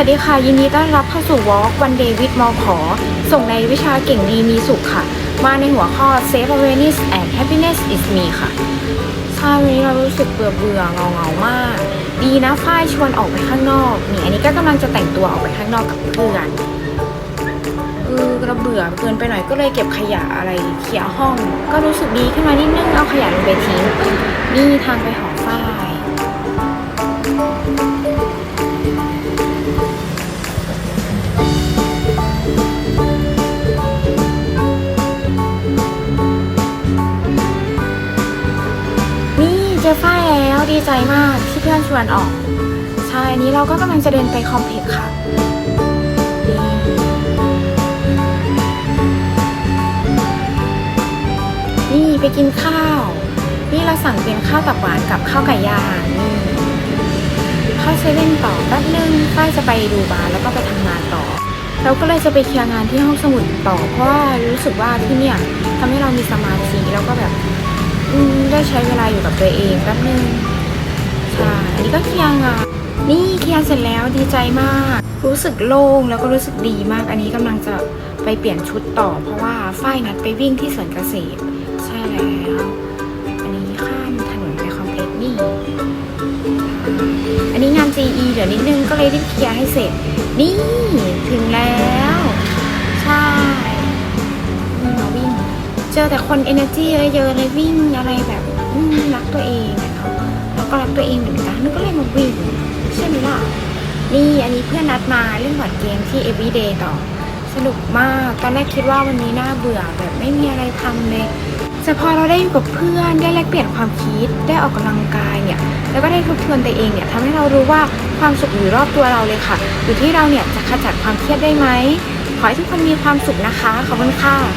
วัสดีค่ะ ยินดีต้อนรับเข้าสู่ Walk One Day with มอขอ ส่งในวิชาเก่งดีมีสุขค่ะ มาในหัวข้อ Safe Awareness and Happiness is me ค่ะใช่วันนี้เรารู้สึกเบื่อเบื่อเงาเงามาก ดีนะฝ้ายชวนออกไปข้างนอก นี่อันนี้ก็กำลังจะแต่งตัวออกไปข้างนอกกับเพื่อนเออเราเบื่อเกินไปหน่อยก็เลยเก็บขยะอะไรเคลียร์ห้อง ก็รู้สึกดีขึ้นมานิดนึงเอาขยะลงไปทิ้งนี่ทางไปหอฝ้าย จอฝ้ายแล้วดีใจมากที่เพื่อนชวนออกใช่อันนี้เราก็กำลังจะเดินไปคอมเพล็กซ์ค่ะนี่ไปกินข้าว นี่เราสั่งเป็นข้าวตับหวานกับข้าวไก่ย่างนี่เข้าเซเว่นต่อแป๊บนึงฝ้ายจะไปดูบาร์แล้วก็ไปทำงานต่อ เราก็เลยจะไปเคลียร์งานที่ห้องสมุดต่อ เพราะว่ารู้สึกว่าที่เนี่ยทำให้เรามีสมาธิแล้วก็แบบ อืม ได้ใช้เวลาอยู่กับตัวเองแป๊บนึงใช่อันนี้ก็เคลียร์งานนี่เคลียร์เสร็จแล้วดีใจมาก รู้สึกโล่งแล้วก็รู้สึกดีมาก อันนี้กำลังจะไปเปลี่ยนชุดต่อ เพราะว่าฝ้ายนัดไปวิ่งที่สวนเกษตร ใช่แล้ว อันนี้ข้ามถนนไปคอมเพล็กซ์นี่ อันนี้งาน GE เดี๋ยวนิดนึงก็เลยรีบเคลียร์ให้เสร็จ นี่ถึงแล้ว ใช่นี่มาวิ่ง เจอแต่คน energy เยอะๆเลยวิ่งอะไร ก็รักตัวเองเหมือนกันนึกก็เลยมาวิ่งใช่ไหมล่ะนี่อันนี้เพื่อนนัดมาเล่นบอร์ดเกมที่ everyday ต่อ สนุกมากตอนแรกคิดว่าวันนี้น่าเบื่อแบบไม่มีอะไรทำเลยแต่พอเราได้อยู่กับเพื่อนได้แลกเปลี่ยนความคิดได้ออกกำลังกายเนี่ยแล้วก็ได้ทบทวนตัวเองเนี่ยทำให้เรารู้ว่าความสุขอยู่รอบตัวเราเลยค่ะอยู่ที่เราเนี่ยจะขจัดความเครียดได้ไหมขอให้ทุกคนมีความสุขนะคะขอบคุณค่ะ